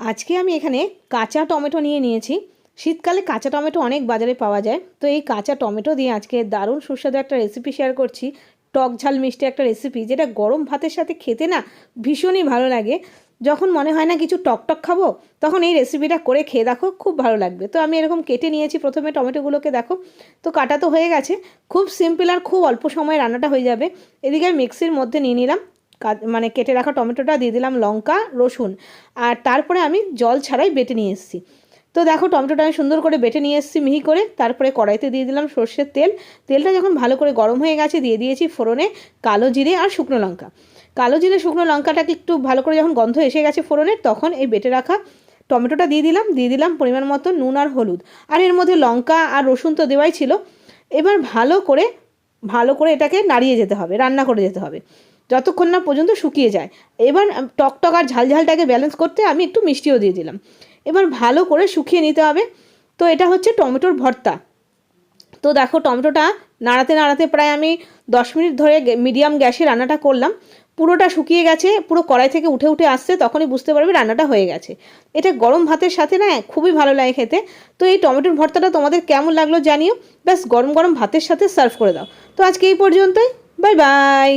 আজকে আমি এখানে কাঁচা টমেটো নিয়ে নিয়েছি। শীতকালে কাঁচা টমেটো অনেক বাজারে পাওয়া যায়। তো এই কাঁচা টমেটো দিয়ে আজকে দারুণ সুস্বাদু একটা রেসিপি শেয়ার করছি। টক ঝাল মিষ্টি একটা রেসিপি যেটা গরম ভাতের সাথে খেতে না ভীষণই ভালো লাগে। যখন মনে হয় না কিছু টক টক খাব, তখন এই রেসিপিটা করে খেয়ে দেখো, খুব ভালো লাগবে। তো আমি এরকম কেটে নিয়েছি, প্রথমে টমেটোগুলোকে দেখো। তো কাটা তো হয়ে গেছে। খুব সিম্পল আর খুব অল্প সময়ে রান্নাটা হয়ে যাবে। এদিকে আমি মিক্সির মধ্যে নিয়ে নিলাম। মানে কেটে রাখা টমেটোটা, দিয়ে দিলাম লঙ্কা, রসুন। আর তারপরে আমি জল ছাড়াই বেটে নিয়ে এসেছি। তো দেখো টমেটোটা আমি সুন্দর করে বেটে নিয়ে এসেছি মিহি করে। তারপরে কড়াইতে দিয়ে দিলাম সর্ষের তেল। তেলটা যখন ভালো করে গরম হয়ে গেছে, দিয়ে দিয়েছি ফোড়নে কালো জিরে আর শুকনো লঙ্কা। কালো জিরে, শুকনো লঙ্কাটাকে একটু ভালো করে যখন গন্ধ এসে গেছে ফোড়নের তখন এই বেটে রাখা টমেটোটা দিয়ে দিলাম। দিয়ে দিলাম পরিমাণ মতো নুন আর হলুদ। আর এর মধ্যে লঙ্কা আর রসুন তো দেওয়াই ছিল। এবার ভালো করে ভালো করে এটাকে নাড়িয়ে যেতে হবে, রান্না করে যেতে হবে। যতক্ষণ না পর্যন্ত শুকিয়ে যায়। এবার টক টক আর ঝাল ঝালটাকে ব্যালেন্স করতে আমি একটু মিষ্টিও দিয়ে দিলাম। এবার ভালো করে শুকিয়ে নিতে হবে। তো এটা হচ্ছে টমেটোর ভর্তা। তো দেখো, টমেটোটা নাড়াতে নাড়াতে প্রায় আমি দশ মিনিট ধরে মিডিয়াম গ্যাসে রান্নাটা করলাম। পুরোটা শুকিয়ে গেছে, পুরো কড়াই থেকে উঠে উঠে আসছে, তখনই বুঝতে পারবে রান্নাটা হয়ে গেছে। এটা গরম ভাতের সাথে না, খুবই ভালো লাগে খেতে। তো এই টমেটোর ভর্তাটা তোমাদের কেমন লাগল জানিও। ব্যাস, গরম গরম ভাতের সাথে সার্ভ করে দাও। তো আজকে এই পর্যন্তই। Bye bye